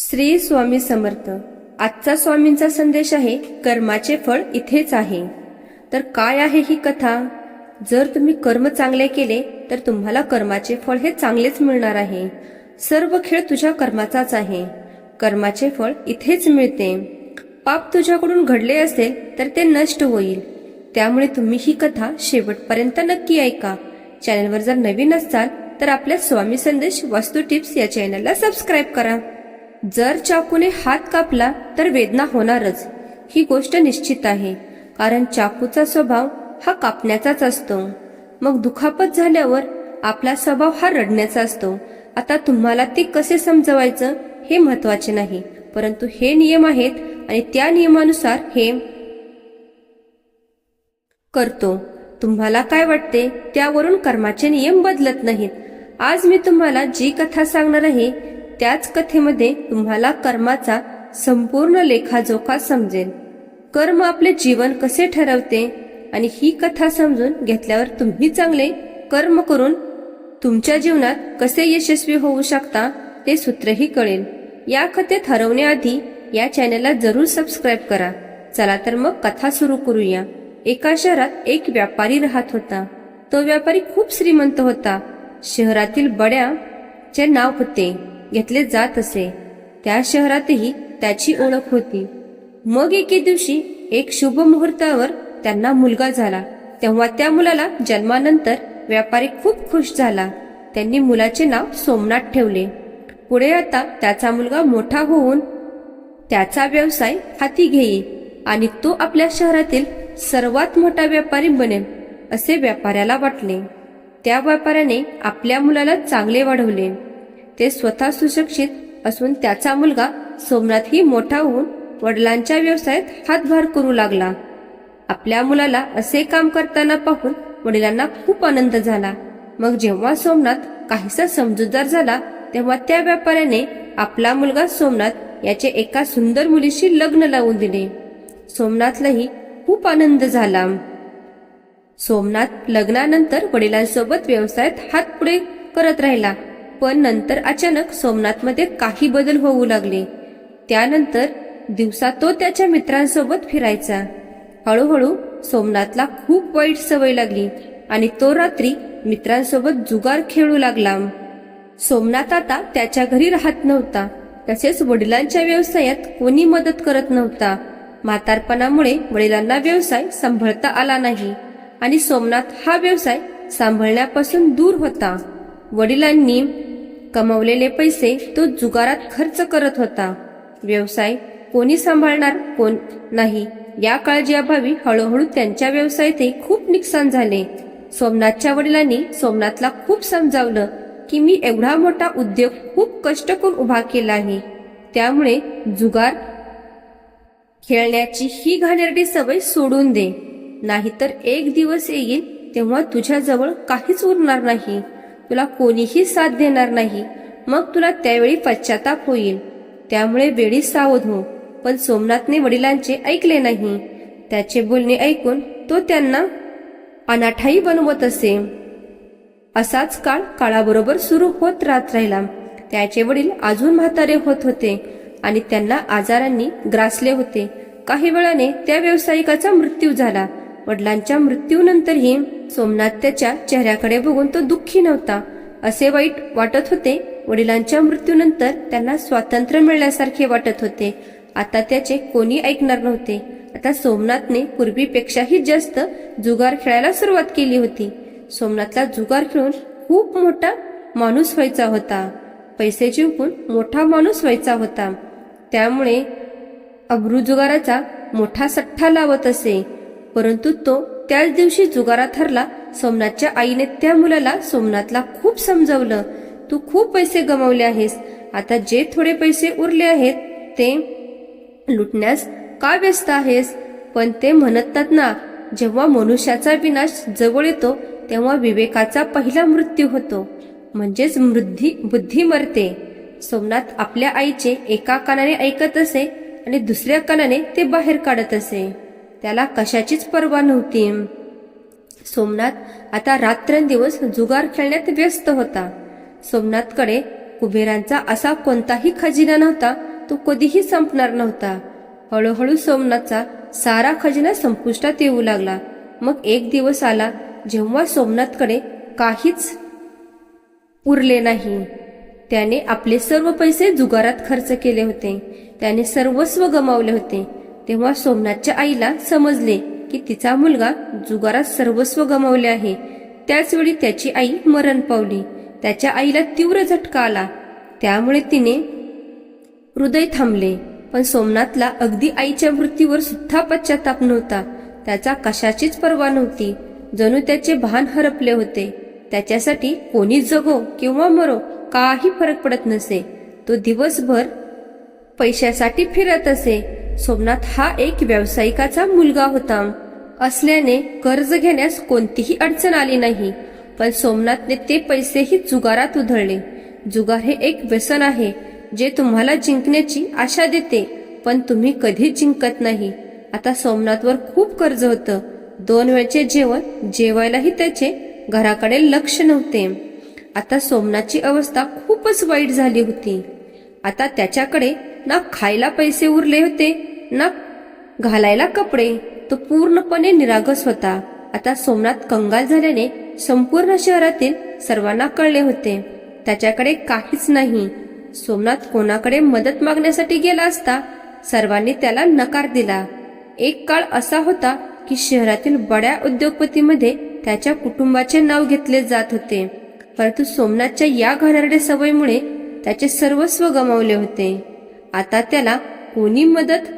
श्री स्वामी समर्थ. आजचा स्वामींचा संदेश आहे कर्माचे फळ इथेच आहे. तर काय आहे ही कथा? जर तुम्ही कर्म चांगले केले तर तुम्हाला कर्माचे फळ हे चांगलेच मिळणार आहे. सर्व खेळ तुझ्या कर्माचाच आहे. कर्माचे फळ इथेच मिळते. पाप तुझ्याकडून घडले असेल तर ते नष्ट होईल. त्यामुळे तुम्ही ही कथा शेवटपर्यंत नक्की ऐका. चॅनलवर जर नवीन असाल तर आपल्या स्वामी संदेश वास्तू टिप्स या चॅनलला सबस्क्राईब करा. जर चाकूने हात कापला तर वेदना होणारच. ही गोष्ट निश्चित आहे. कारण चाकूचा स्वभाव हा कापण्याचाच असतो. मग दुखापत झाल्यावर आपला स्वभाव हा रडण्याचा असतो. आता तुम्हाला ते कसे समजवायचं हे महत्त्वाचे नाही. परंतु हे नियम आहेत आणि त्या नियमानुसार हे करतो. तुम्हाला काय वाटते? त्यावरून कर्माचे नियम बदलत नाहीत. आज मी तुम्हाला जी कथा सांगणार आहे त्याच कथेमध्ये तुम्हाला कर्माचा संपूर्ण लेखाजोखा समजेल. कर्म आपले जीवन कसे ठरवते आणि ही कथा समजून घेतल्यावर तुम्ही चांगले कर्म करून तुमच्या जीवनात कसे यशस्वी होऊ शकता ते सूत्रही कळेल. या कथेत हरवण्याआधी या चॅनलला जरूर सबस्क्राईब करा. चला तर मग कथा सुरू करूया. एका शहरात एक व्यापारी राहत होता. तो व्यापारी खूप श्रीमंत होता. शहरातील बड्या चे नाव होते. घेतले जात असे. त्या शहरातही त्याची ओळख होती. मग एके दिवशी एक शुभ मुहूर्तावर त्यांना मुलगा झाला. तेव्हा त्या मुलाला जन्मानंतर व्यापारी खूप खुश झाला. त्यांनी मुलाचे नाव सोमनाथ ठेवले. पुढे आता त्याचा मुलगा मोठा होऊन त्याचा व्यवसाय हाती घेई आणि तो आपल्या शहरातील सर्वात मोठा व्यापारी बनेल असे व्यापाऱ्याला वाटले. त्या व्यापाऱ्याने आपल्या मुलाला चांगले वाढवले. ते स्वतः सुशिक्षित असून त्याचा मुलगा सोमनाथही मोठा होऊन वडिलांच्या व्यवसायात हातभार करू लागला. आपल्या मुलाला असे काम करताना पाहून वडिलांना खूप आनंद झाला. मग जेव्हा सोमनाथ काहीसा समजूतदार झाला तेव्हा त्या व्यापाऱ्याने आपला मुलगा सोमनाथ याचे एका सुंदर मुलीशी लग्न लावून दिले. सोमनाथलाही खूप आनंद झाला. सोमनाथ लग्नानंतर वडिलांसोबत व्यवसायात हात पुढे करत राहिला. पण नंतर अचानक सोमनाथमध्ये काही बदल होऊ लागले. त्यानंतर दिवसा तो त्याच्या मित्रांसोबत फिरायचा. हळूहळू सोमनाथला खूप वाईट सवय लागली आणि तो रात्री मित्रांसोबत जुगार खेळू लागला. सोमनाथ आता त्याच्या घरी राहत नव्हता. तसेच वडिलांच्या व्यवसायात कोणी मदत करत नव्हता. म्हातारपणामुळे वडिलांना व्यवसाय सांभाळता आला नाही आणि सोमनाथ हा व्यवसाय सांभाळण्यापासून दूर होता. वडिलांनी कमवलेले पैसे तो जुगारात खर्च करत होता. व्यवसाय कोणी सांभाळणार कोण नाही या काळजीअभावी हळूहळू त्यांच्या व्यवसायातही खूप नुकसान झाले. सोमनाथच्या वडिलांनी सोमनाथला खूप समजावलं की मी एवढा मोठा उद्योग खूप कष्ट करून उभा केला आहे. त्यामुळे जुगार खेळण्याची ही घाणेरडी सवय सोडून दे. नाहीतर एक दिवस येईल तेव्हा तुझ्याजवळ काहीच उरणार नाही. तुला कोणीही साथ देणार नाही. मग तुला त्यावेळी पश्चाताप होईल. त्यामुळे वेळी सावध हो. पण सोमनाथने वडिलांचे ऐकले नाही. त्याचे बोलणे ऐकून तो त्यांना अनाठाई बनवत असे. असाच काळ काळाबरोबर सुरू होत राहत राहिला. त्याचे वडील अजून म्हातारे होत होते आणि त्यांना आजारांनी ग्रासले होते. काही वेळाने त्या व्यावसायिकाचा मृत्यू झाला. वडिलांच्या मृत्यूनंतरही सोमनाथ त्याच्या चेहऱ्याकडे बघून तो दुःखी नव्हता. असे वाईट वाटत होते. वडिलांच्या मृत्यूनंतर त्यांना स्वातंत्र्य मिळण्यासारखे वाटत होते. आता त्याचे कोणी ऐकणार नव्हते. आता सोमनाथने पूर्वीपेक्षाही जास्त जुगार खेळायला सुरुवात केली होती. सोमनाथला जुगार खेळून खूप मोठा माणूस व्हायचा होता. पैसे जिंकून मोठा माणूस व्हायचा होता. त्यामुळे अब्रू जुगाराचा मोठा सठ्ठा लावत असे. परंतु तो त्याच दिवशी जुगारा ठरला. सोमनाथच्या आईने त्या मुलाला सोमनाथला खूप समजावलं. तू खूप पैसे गमावले आहेस. आता जे थोडे पैसे उरले आहेत ते लुटण्यास का व्यस्त आहेस पण ते म्हणतात ना जेव्हा मनुष्याचा विनाश जवळ येतो तेव्हा विवेकाचा पहिला मृत्यू होतो. म्हणजेच मृद्धी बुद्धी मरते. सोमनाथ आपल्या आईचे एका कानाने ऐकत असे आणि दुसऱ्या कानाने ते बाहेर काढत असे. त्याला कशाचीच पर्वा नव्हती. सोमनाथ आता रात्रंदिवस जुगार खेळण्यात व्यस्त होता. सोमनाथकडे कुबेरांचा असा कोणताही खजिना नव्हता तो कधीही संपणार नव्हता. हळूहळू सोमनाथचा सारा खजिना संपुष्टात येऊ लागला. मग एक दिवस आला जेव्हा सोमनाथकडे काहीच उरले नाही. त्याने आपले सर्व पैसे जुगारात खर्च केले होते. त्याने सर्वस्व गमावले होते. तेव्हा सोमनाथच्या आईला समजले की तिचा मुलगा जुगारात सर्वस्व गमावले आहे. त्याचवेळी त्याची आई मरण पावली. त्याच्या आईला तीव्र झटका आला. त्यामुळे तिने हृदय थांबले. पण सोमनाथला अगदी आईच्या मृत्यूवर सुद्धा पश्चाताप नव्हता. त्याचा कशाचीच पर्वा नव्हती. जणू त्याचे भान हरपले होते. त्याच्यासाठी कोणी जगो किंवा मरो काही फरक पडत नसे. तो दिवसभर पैशासाठी फिरत असे. सोमनाथ हा एक व्यावसायिकाचा मुलगा होता. असल्याने कर्ज घेण्यास कोणतीही अडचण आली नाही. पण सोमनाथने ते पैसेही जुगारात उधळले. जुगार हे एक व्यसन आहे जे तुम्हाला जिंकण्याची आशा देते पण तुम्ही कधीच जिंकत नाही. आता सोमनाथवर खूप कर्ज होतं. दोन वेळचे जेवण जेवायलाही त्याचे घराकडे लक्ष नव्हते. आता सोमनाथची अवस्था खूपच वाईट झाली होती. आता त्याच्याकडे ना खायला पैसे उरले होते ना घालायला कपडे. तो पूर्णपणे निरागस होता. आता सोमनाथ कंगाल झाल्याने संपूर्ण शहरातील सर्वांना कळले होते. त्याच्याकडे काहीच नाही. सोमनाथ कोणाकडे मदत मागण्यासाठी गेला असता सर्वांनी त्याला नकार दिला. एक काळ असा होता की शहरातील बड्या उद्योगपतीमध्ये त्याच्या कुटुंबाचे नाव घेतले जात होते. परंतु सोमनाथच्या या घाणेरड्या सवयीमुळे त्याचे सर्वस्व गमावले होते. आता त्याला कोणी मदत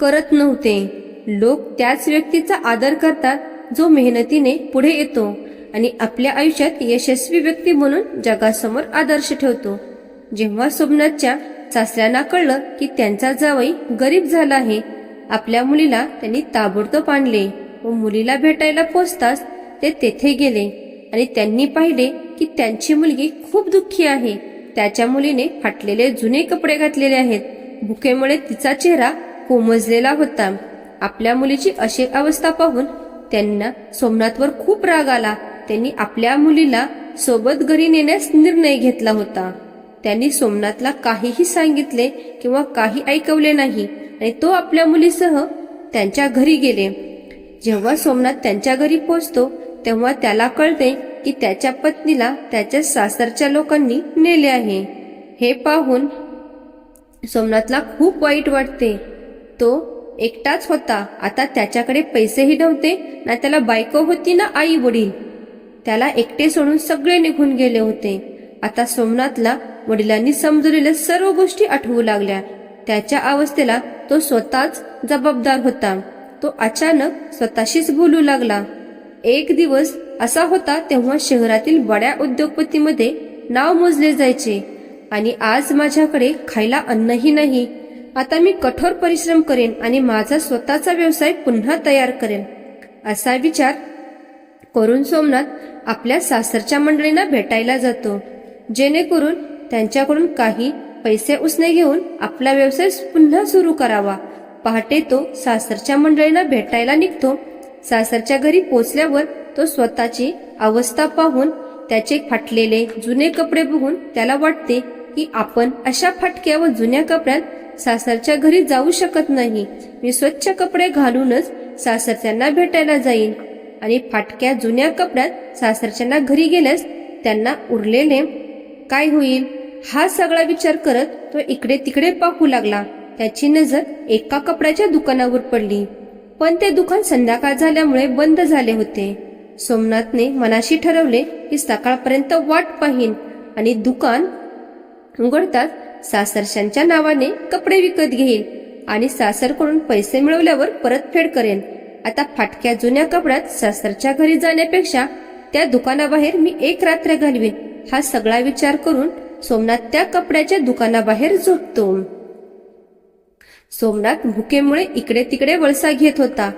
करत नव्हते. लोक त्याच व्यक्तीचा आदर करतात जो मेहनतीने पुढे येतो आणि आपल्या आयुष्यात यशस्वी व्यक्ती म्हणून जगासमोर आदर्श ठेवतो. जेव्हा सोमनाथच्या सासऱ्यांना कळलं की त्यांचा जावई गरीब झाला आहे आपल्या मुलीला त्यांनी ताबडतोब आणले व मुलीला भेटायला पोचताच ते तेथे गेले आणि त्यांनी पाहिले की त्यांची मुलगी खूप दुःखी आहे. त्याच्या मुलीने फाटलेले जुने कपडे घातलेले आहेत. भुकेमुळे तिचा चेहरा कोमजलेला होता. आपल्या मुलीची अशी अवस्था पाहून त्यांना सोमनाथवर खूप राग आला. त्यांनी आपल्या मुलीला सोबत घरी नेण्यास निर्णय घेतला होता. त्यांनी सोमनाथला काहीही सांगितले किंवा काही ऐकवले नाही आणि तो आपल्या मुलीसह त्यांच्या घरी गेले. जेव्हा सोमनाथ त्यांच्या घरी पोहोचतो तेव्हा त्याला कळते की त्याच्या पत्नीला त्याच्या सासरच्या लोकांनी नेले आहे. हे पाहून सोमनाथला खूप वाईट वाटते. तो एकटाच होता. आता त्याच्याकडे पैसेही नव्हते ना त्याला बायको होती ना आई वडील त्याला एकटे सोडून सगळे निघून गेले होते. आता सोमनाथला वडिलांनी समजवलेल्या सर्व गोष्टी आठवू लागल्या. त्याच्या अवस्थेला तो स्वतःच जबाबदार होता. तो अचानक स्वतःशीच बोलू लागला. एक दिवस असा होता तेव्हा शहरातील बड्या उद्योगपतीमध्ये नाव मोजले जायचे. आणि आज माझ्याकडे खायला अन्नही नाही. आता मी कठोर परिश्रम करेन आणि माझा स्वतःचा व्यवसाय पुन्हा तयार करेन. असा विचार करून सोमनाथ आपल्या सासरच्या मंडळींना भेटायला जातो. जेणेकरून त्यांच्याकडून काही पैसे उसने घेऊन आपला व्यवसाय पुन्हा सुरू करावा. पहाटे तो सासरच्या मंडळींना भेटायला निघतो. सासरच्या घरी पोचल्यावर तो स्वतःची अवस्था पाहून त्याचे फाटलेले जुने कपडे बघून त्याला वाटते की आपण अशा फाटक्या व जुन्या कपड्यात सासरच्या घरी जाऊ शकत नाही. मी स्वच्छ कपडे घालूनच सासरच्यांना भेटायला जाईन. आणि फाटक्या जुन्या कपड्यात सासरच्यांना घरी गेल्यास त्यांना उरलेले काय होईल? हा सगळा विचार करत तो इकडे तिकडे पाहू लागला. त्याची नजर एका कपड्याच्या दुकानावर पडली. पण ते दुकान संध्याकाळ झाल्यामुळे बंद झाले होते. सोमनाथने मनाशी ठरवले की सकाळपर्यंत वाट पाहीन आणि दुकान उघडताच सासरशांच्या नावाने कपडे विकत घेईल आणि सासरकडून पैसे मिळवल्यावर परतफेड करेन. आता फाटक्या जुन्या कपड्यात सासरच्या घरी जाण्यापेक्षा त्या दुकानाबाहेर मी एक रात्र घालवीन. हा सगळा विचार करून सोमनाथ त्या कपड्याच्या दुकानाबाहेर झोपतो. सोमनाथ भुकेमुळे इकडे तिकडे वळसा घेत होता.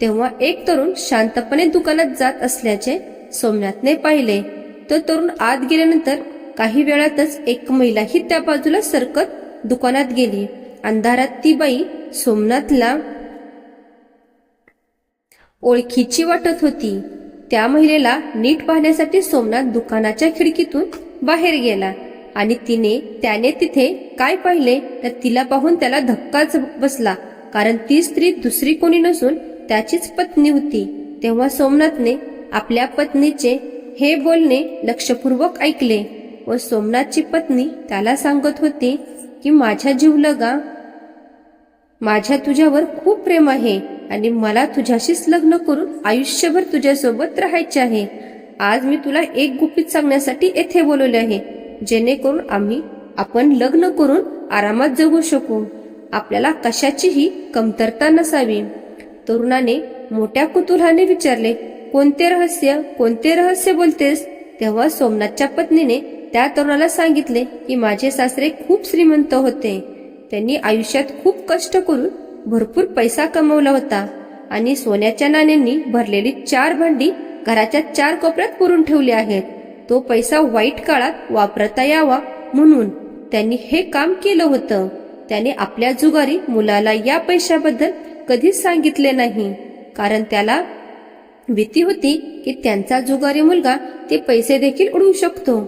तेव्हा एक तरुण शांतपणे दुकानात जात असल्याचे सोमनाथने पाहिले. तो तरुण आत गेल्यानंतर काही वेळातच एक महिलाही त्या बाजूला सरकत दुकानात गेली. अंधारात ती बाई सोमनाथला ओळखीची वाटत होती. त्या महिलेला नीट पाहण्यासाठी सोमनाथ दुकानाच्या खिडकीतून बाहेर गेला आणि तिने त्याने तिथे काय पाहिले तर तिला पाहून त्याला धक्काच बसला. कारण ती स्त्री दुसरी कोणी नसून त्याचीच पत्नी होती. तेव्हा सोमनाथने आपल्या पत्नीचे हे बोलणे लक्षपूर्वक ऐकले व सोमनाथची पत्नी त्याला सांगत होती की माझ्या जीवलगा माझ्या तुझ्यावर खूप प्रेम आहे आणि मला तुझ्याशीच लग्न करून आयुष्यभर तुझ्यासोबत राहायचे आहे. आज मी तुला एक गुपित सांगण्यासाठी येथे बोलवले आहे जेणेकरून आम्ही आपण लग्न करून आरामात जगू शकू. आपल्याला कशाचीही कमतरता नसावी. तरुणाने मोठ्या कुतुहाने विचारले कोणते रहस्य कोणते रहस्य बोलतेस? तेव्हा सोमनाथच्या पत्नीने त्या तरुणाला सांगितले की माझे सासरे खूप श्रीमंत होते. त्यांनी आयुष्यात खूप कष्ट करून भरपूर पैसा कमवला होता आणि सोन्याच्या नाण्यांनी भरलेली चार भांडी घराच्या चार कोपऱ्यात पुरून ठेवली आहेत. तो पैसा वाईट काळात वापरता यावा म्हणून त्यांनी हे काम केलं होतं. त्याने आपल्या जुगारी मुलाला या पैशाबद्दल कधीच सांगितले नाही. कारण त्याला भीती होती की त्यांचा जुगारी मुलगा ते पैसे देखील उडवू शकतो.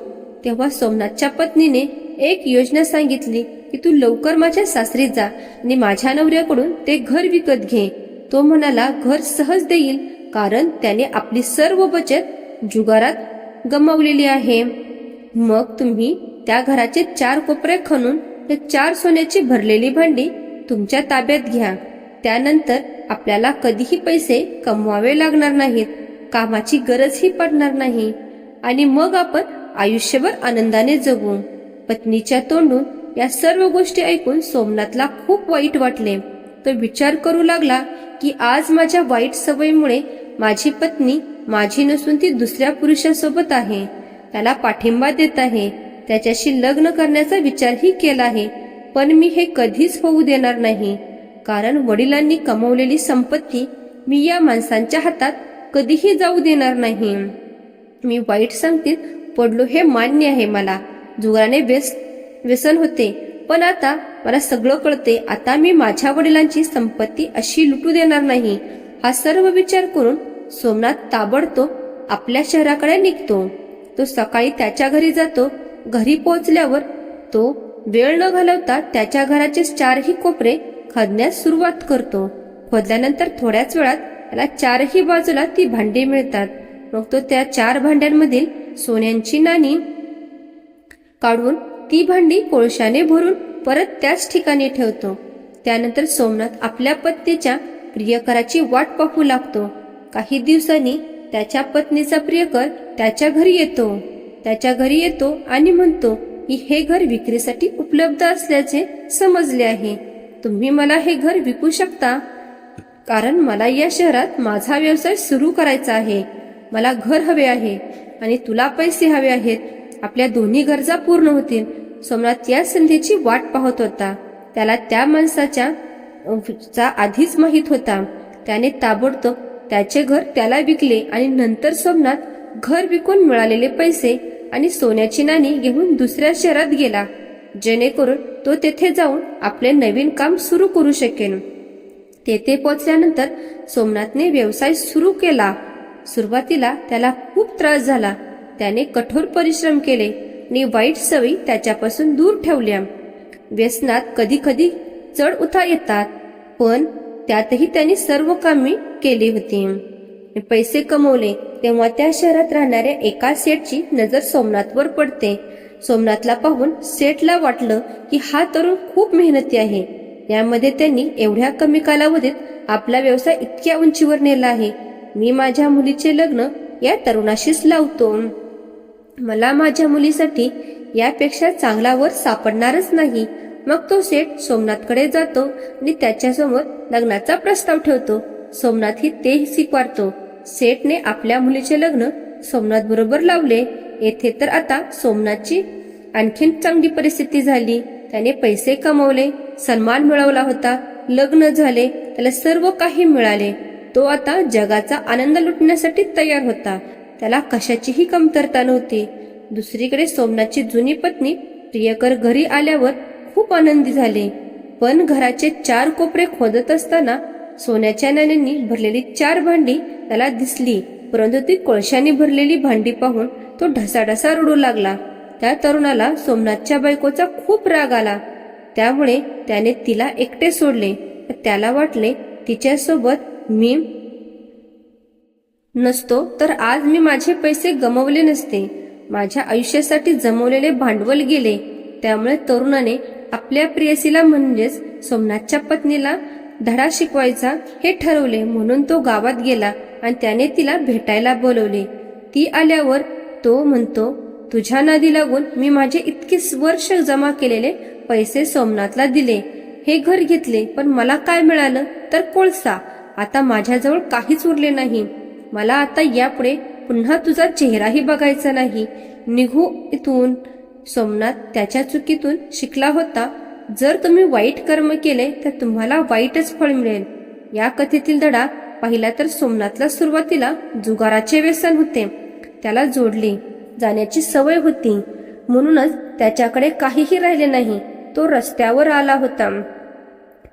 तेव्हा सोमनाथच्या पत्नीने एक योजना सांगितली की तू लवकर माझ्या सासरी जा आणि माझ्या नवऱ्याकडून ते घर विकत घे. तो म्हणाला घर सहज देईल कारण त्याने आपली सर्व बचत जुगारात गमावलेली आहे. मग तुम्ही त्या घराचे चार कोपरे खणून ते चार सोन्याची भरलेली भांडी तुमच्या ताब्यात घ्या. त्यानंतर आपल्याला कधीही पैसे कमवावे लागणार नाहीत कामाची गरजही पडणार नाही आणि मग आपण आयुष्यभर आनंदाने जगू. पत्नीच्या तोंडून या सर्व गोष्टी ऐकून सोमनाथला खूप वाईट वाटले. तो विचार करू लागला की आज माझ्या वाईट सवयीमुळे माझी पत्नी माझी नसून ती दुसऱ्या पुरुषासोबत आहे. त्याला पाठिंबा देत आहे. त्याच्याशी लग्न करण्याचा विचारही केला आहे. पण मी हे कधीच होऊ देणार नाही. कारण वडिलांनी कमवलेली संपत्ती मी या माणसांच्या हातात कधीही जाऊ देणार नाही. मी वाईट संगतीत पडलो हे मान्य आहे मला. जुगाराने व्यस व्यसन होते. पण आता मला सगळं कळते. आता मी माझ्या वडिलांची संपत्ती अशी लुटू देणार नाही. हा सर्व विचार करून सोमनाथ ताबडतोब आपल्या शहराकडे निघतो. तो सकाळी त्याच्या घरी जातो. घरी पोहोचल्यावर तो वेळ न घालवता त्याच्या घराचे चारही कोपरे खोदण्यास सुरुवात करतो. खोदल्यानंतर थोड्याच वेळात त्याला चारही बाजूला ती भांडी मिळतात. मग तो त्या चार भांड्यांमधील सोन्यांची नाणी काढून ती भांडी कोळशाने भरून परत त्याच ठिकाणी ठेवतो. त्यानंतर सोमनाथ आपल्या पत्नीच्या प्रियकराची वाट पाहू लागतो. काही दिवसांनी त्याच्या पत्नीचा प्रियकर त्याच्या घरी येतो. त्याच्या घरी येतो आणि म्हणतो की हे घर विक्रीसाठी उपलब्ध असल्याचे समजले आहे. तुम्ही मला हे घर विकू शकता? कारण मला या शहरात माझा व्यवसाय सुरू करायचा आहे. मला घर हवे आहे आणि तुला पैसे हवे आहेत. आपल्या दोन्ही गरजा पूर्ण होतील. सोमनाथ या संधीची वाट पाहत होता. त्याला त्या माणसाच्या चा आधीच माहीत होता. त्याने ताबडतोब त्याचे घर त्याला विकले आणि नंतर सोमनाथ घर विकून मिळालेले पैसे आणि सोन्याची नाणी घेऊन दुसऱ्या शहरात गेला. जेणेकरून तो तेथे जाऊन आपले नवीन काम सुरू करू शकेन. तेथे पोचल्यानंतर सोमनाथने व्यवसाय सुरू केला. सुरुवातीला त्याला खूप त्रास झाला. त्याने कठोर परिश्रम केले आणि वाईट सवयी त्याच्यापासून दूर ठेवल्या. व्यसनात कधी कधी चढ उतार येतात पण त्यातही त्यांनी सर्व कामे केली होती. पैसे कमवले तेव्हा त्या शहरात राहणाऱ्या एका सेठची नजर सोमनाथवर पडते. सोमनाथला पाहून सेठला वाटलं की हा तरुण खूप मेहनती आहे. यामध्ये त्यांनी एवढ्या कमी कालावधीत आपला व्यवसाय इतक्या उंचीवर नेला आहे. मी माझ्या मुलीचे लग्न या तरुणाशीच लावतो. मला माझ्या मुलीसाठी यापेक्षा चांगला वर सापडणारच नाही. मग तो सेठ सोमनाथकडे जातो आणि त्याच्यासमोर लग्नाचा प्रस्ताव ठेवतो. सोमनाथ ही ते स्वीकारतो. सेठने आपल्या मुलीचे लग्न सोमनाथ बरोबर लावले. येथे तर आता सोमनाथची आणखीन चांगली परिस्थिती झाली. त्याने पैसे कमवले सन्मान मिळवला होता. लग्न झाले त्याला सर्व काही मिळाले. तो आता जगाचा आनंद लुटण्यासाठी तयार होता. त्याला कशाचीही कमतरता नव्हती. दुसरीकडे सोमनाथची जुनी पत्नी प्रियकर घरी आल्यावर खूप आनंदी झाले. पण घराचे चार कोपरे खोदत असताना सोन्याच्या नाण्यांनी भरलेली चार भांडी त्याला दिसली परंतु ती कोळशाने भरलेली भांडी पाहून तो ढसाढसा रडू लागला. त्या तरुणाला सोमनाथच्या बायकोचा खूप राग आला. त्यामुळे त्याने तिला एकटे सोडले. त्याला वाटले तिच्यासोबत मी नसतो तर आज मी माझे पैसे गमवले नसते. माझ्या आयुष्यासाठी जमवलेले भांडवल गेले. त्यामुळे तरुणाने आपल्या प्रियसीला म्हणजेच सोमनाथच्या पत्नीला धडा शिकवायचा हे ठरवले. म्हणून तो गावात गेला आणि त्याने तिला भेटायला बोलवले. ती आल्यावर तो म्हणतो तुझ्या नादी लागून मी माझे इतके वर्ष जमा केलेले पैसे सोमनाथला दिले. हे घर घेतले पण मला काय मिळालं? तर कोळसा. आता माझ्याजवळ काहीच उरले नाही. मला आता यापुढे पुन्हा तुझा चेहराही बघायचा नाही. निघू इथून. सोमनाथ त्याच्या चुकीतून शिकला होता. जर तुम्ही वाईट कर्म केले तर तुम्हाला वाईटच फळ मिळेल. या कथेतील धडा पाहिला तर सोमनाथला सुरुवातीला जुगाराचे व्यसन होते. त्याला जोडली. जाण्याची सवय होती. म्हणूनच त्याच्याकडे काहीही राहिले नाही. तो रस्त्यावर आला होता.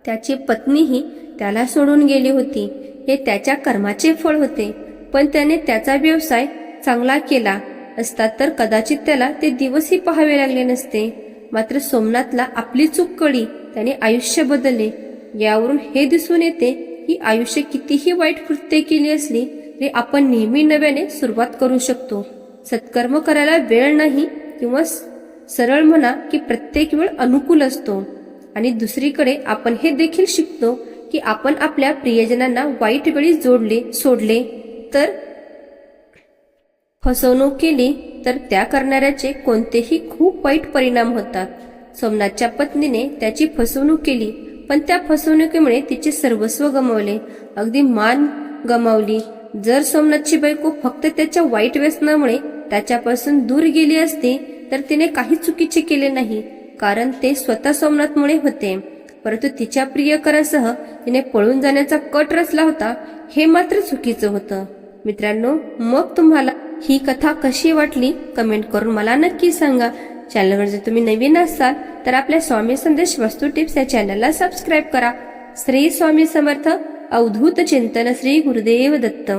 त्याची पत्नीही त्याला सोडून गेली होती. हे त्याच्या कर्माचे फळ होते. पण त्याने त्याचा व्यवसाय चांगला केला असता तर कदाचित त्याला ते दिवसही पाहावे लागले नसते. मात्र सोमनाथला आपली चूक कळी. त्याने आयुष्य बदलले. यावरून हे दिसून येते की आयुष्य कितीही वाईट कृत्ये केली असली तरी आपण नेहमी नव्याने सुरुवात करू शकतो. सत्कर्म करायला वेळ नाही किंवा स- सरळ म्हणा की प्रत्येक वेळ अनुकूल असतो. आणि दुसरीकडे आपण हे देखील शिकतो की आपण आपल्या प्रियजनांना वाईट वेळी जोडले सोडले. तर फसवणूक केली तर त्या करणाऱ्याचे कोणतेही खूप वाईट परिणाम होतात. सोमनाथच्या पत्नीने त्याची फसवणूक केली पण त्या फसवणुकीमुळे तिचे सर्वस्व गमावले. अगदी मान गमावली. जर सोमनाथची बायको फक्त त्याच्या वाईट व्यसनामुळे त्याच्यापासून दूर गेली असती तर तिने काही चुकीचे केले नाही कारण ते स्वतः सोमनाथमुळे होते. परंतु तिच्या प्रियकरासह तिने पळून जाण्याचा कट रचला होता हे मात्र चुकीचं होतं. मित्रांनो मग तुम्हाला ही कथा कशी वाटली कमेंट करून मला नक्की सांगा. चॅनलवर जर तुम्ही नवीन असाल तर आपल्या स्वामी संदेश वस्तू टिप्स या चॅनलला सबस्क्राईब करा. श्री स्वामी समर्थ. अवधूत चिंतन श्री गुरुदेव दत्त